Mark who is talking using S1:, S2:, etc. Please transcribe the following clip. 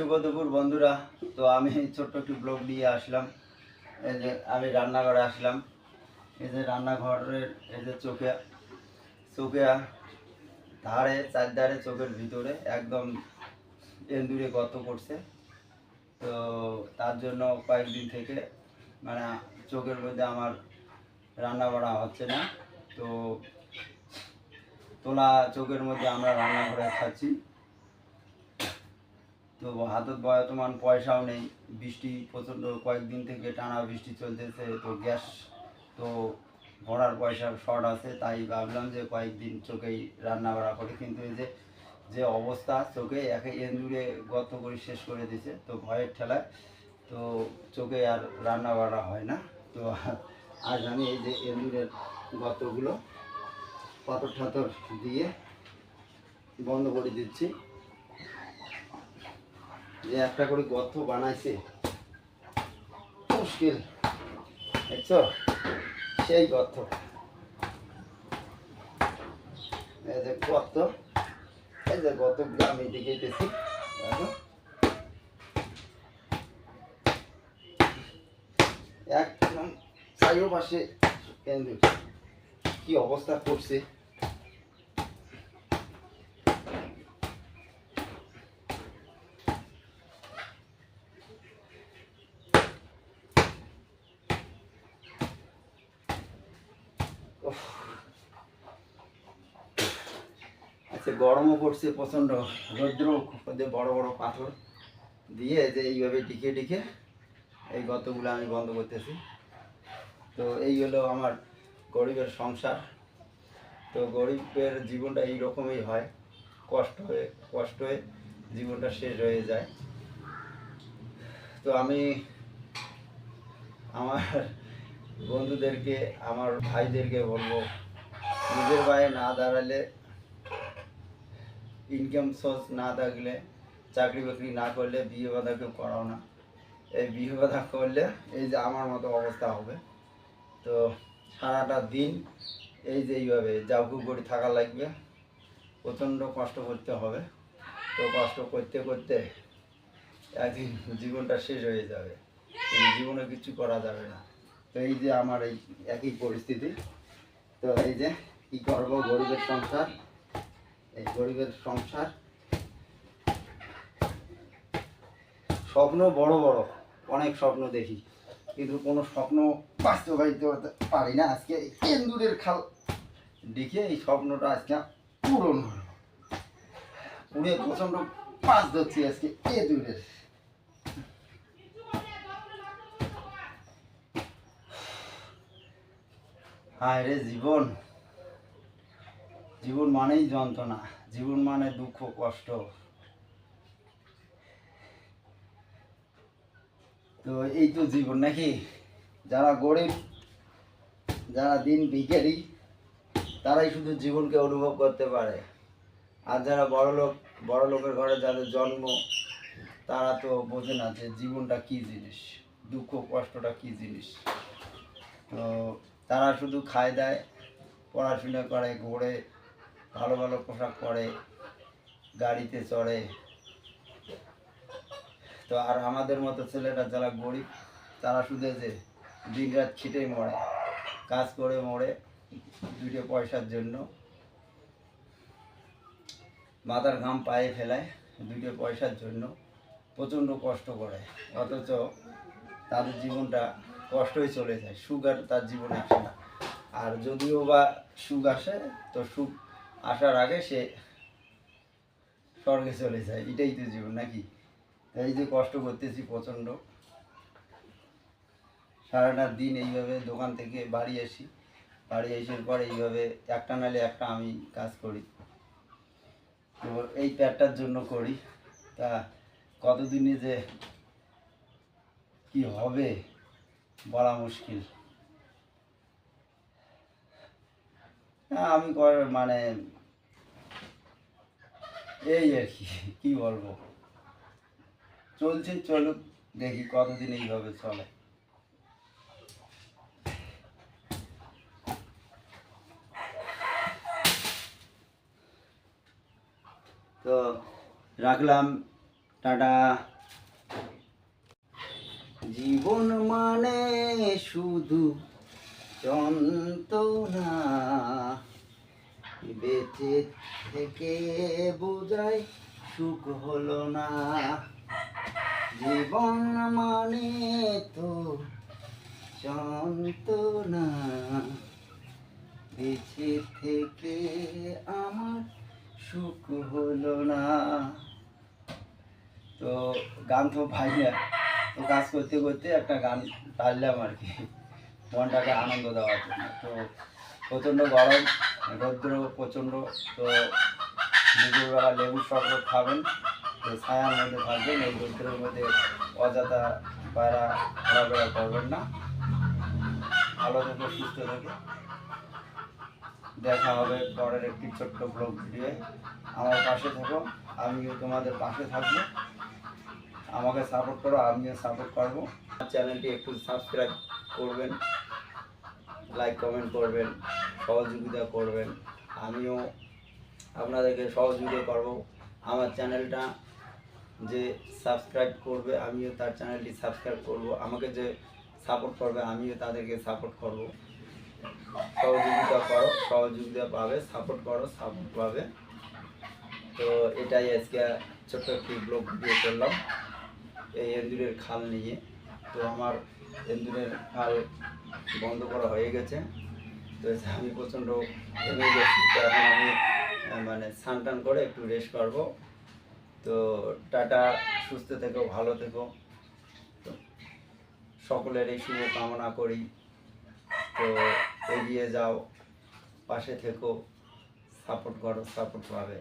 S1: শুভ দুপুর বন্ধুরা। তো আমি ছোট্ট একটি ব্লগ নিয়ে আসলাম। এই যে আমি রান্নাঘরে আসলাম। এই যে রান্নাঘরের এই যে চোখে চোখে ধারে, চারধারে, চোখের ভিতরে একদম এন্দুরে গর্ত করছে। তো তার জন্য কয়েকদিন থেকে মানে চোখের মধ্যে আমার রান্না বাড়া হচ্ছে না। তো তোলা চোখের মধ্যে আমরা রান্না করে খাচ্ছি। তো হাতত বর্তমান পয়সাও নেই। বৃষ্টি প্রচণ্ড, কয়েকদিন থেকে টানা বৃষ্টি চলতেছে, তো গ্যাস তো ভরার পয়সার শর্ট আছে, তাই ভাবলাম যে কয়েকদিন চোখেই রান্না বাড়া করে। কিন্তু এই যে যে অবস্থা চোখে একে এন্দুরে গর্ত করে শেষ করে দিছে তো ভয়ের ঠেলায় তো চোখে আর রান্না বাড়া হয় না। তো আজ আমি এই যে এন্দুরের গর্তগুলো পাথর ঠাথর দিয়ে বন্ধ করে দিচ্ছি। যে একটা করে গর্ত বানাইছে। মুশকিল। দেখছ? সেই গর্ত। এই যে গর্ত। এই যে গর্তগুলো আমি দেখাইতেছি। দেখো। একদম চারিপাশে কেন্দ্র কি অবস্থা করছে? আচ্ছা গরমও পড়ছে, প্রচণ্ড রৌদ্র বড় বড় পাথর দিয়ে যে এইভাবে ডিকে ডিকে এই গতগুলো আমি বন্ধ করতেছি। তো এই হলো আমার গরিবের সংসার। তো গরিবের জীবনটা এই রকমই হয়, কষ্ট হয়ে কষ্ট হয়ে জীবনটা শেষ হয়ে যায়। তো আমি আমার বন্ধুদেরকে, আমার ভাইদেরকে বলব, নিজের পায়ে না দাঁড়ালে ইনকাম সোর্স না থাকলে, চাকরি বাকরি না করলে বিয়ে বাধা কেউ করাও না। এই বিয়ে বাধা করলে এই যে আমার মতো অবস্থা হবে। তো সারাটা দিন এই যে এইভাবে জাউকু করে থাকা লাগবে। প্রচণ্ড কষ্ট করতে হবে। তো কষ্ট করতে করতে একদিন জীবনটা শেষ হয়ে যাবে। জীবনে কিছু করা যাবে না। তো এই যে আমার এই একই পরিস্থিতি। তো এই যে কি করব? গরিবের সংসার। এই গরিবের সংসার। স্বপ্ন বড় বড়, অনেক স্বপ্ন দেখি। কিন্তু কোনো স্বপ্ন বাস্তবায়িত পারি না। আজকে এন্দুরের খাল দেখে এই স্বপ্নটা আজকে পূরণ হলো। পুড়ে প্রচণ্ড পাঁচ ধরছি আজকে এন্দুরের হায় রে জীবন। জীবন মানেই যন্ত্রণা, জীবন মানে দুঃখ, কষ্ট। তো এই তো জীবন নাকি? যারা গরিব, যারা দিন ভিখারি, তারাই শুধু জীবনকে অনুভব করতে পারে। আর যারা বড় লোক, বড় লোকের ঘরে যাদের জন্ম, তারা তো বোঝে না যে জীবনটা কী জিনিস, দুঃখ, কষ্টটা কী জিনিস। তো তারা শুধু খায় দেয়, পড়াশোনা করে, ঘোরে, ভালো ভালো পোশাক পরে, গাড়িতে চড়ে। তো আর আমাদের মতো ছেলেরা যারা গরিব, তারা শুধু যে দিন রাত ছিটেই মরে, কাজ করে মরে দুটো পয়সার জন্য। মাথার ঘাম পায়ে ফেলায় দুটো পয়সার জন্য প্রচণ্ড কষ্ট করে। অথচ তাদের জীবনটা কষ্টই চলে যায়, সুখ আর তার জীবনে আসে না। আর যদিও বা সুখ আসে, তো সুখ আসার আগে সে স্বর্গে চলে যায়, এটাই তো জীবন নাকি? এই যে কষ্ট করতেছি প্রচণ্ড। সারাটা দিন এইভাবে দোকান থেকে বাড়ি আসি, বাড়ি আসার পর এইভাবে একটা নালে একটা আমি কাজ করি। তো এই প্যাডটার জন্য করি। তা কতদিনে যে কি হবে? বলা মুশকিল। আমি মানে এই আর কি কি বলব? চলছে, চলুক, দেখি কতদিন এইভাবে চলে। তো, রাখলাম, টাটা। জীবন মানে শুধু যন্ত্রণা। বেঁচে থেকে বোঝায় সুখ হলো না। জীবন মানে তো যন্ত্রণা। বেঁচে থেকে আমার সুখ হলো না। তো গান তো ভাই না তো কাজ করতে করতে একটা গান টানলাম আর কি। মনটাকে আনন্দ দেওয়ার জন্য। তো প্রচণ্ড গরম, রৌদ্র প্রচণ্ড, তো দুপুরবেলা লেবু শরবত খাবেন, তো ছায়ার মধ্যে থাকবেন, এই রৌদ্রের মধ্যে অযথা পায়রা ঘোরাফেরা করবেন না। ভালো থেকে সুস্থ থেকে দেখা হবে পরের একটি ছোট্ট ব্লগ ভিডিও আমার পাশে থাকো, আমিও তোমাদের পাশে থাকব। আমাকে সাপোর্ট করো, আমিও সাপোর্ট করব। চ্যানেলটি একটু সাবস্ক্রাইব করবেন লাইক কমেন্ট করবেন, সহযোগিতা করবেন। আমিও আপনাদেরকে সহযোগিতা করব। আমার চ্যানেলটা যে সাবস্ক্রাইব করবে, আমিও তার চ্যানেলটি সাবস্ক্রাইব করব। আমাকে যে সাপোর্ট করবে, আমিও তাদেরকে সাপোর্ট করব। সহযোগিতা করো, সহযোগিতা পাবে সাপোর্ট করো সাপোর্ট পাবে। তো এটাই আজকে ছোট্ট একটি ব্লগ ভিডিও করলাম। এই এন্দুরের খাল নিয়ে। তো আমার এন্দুরের খাল বন্ধ করা হয়ে গেছে। তো আমি প্রচণ্ড এমে গেছি। তো এখন আমি মানে স্নান টান করে একটু রেস্ট করব তো টাটা, সুস্থ থেকো, ভালো থেকো। তো সকলের এই শুভ কামনা করি। তো এগিয়ে যাও, পাশে থেকো। সাপোর্ট করো, সাপোর্ট পাবে।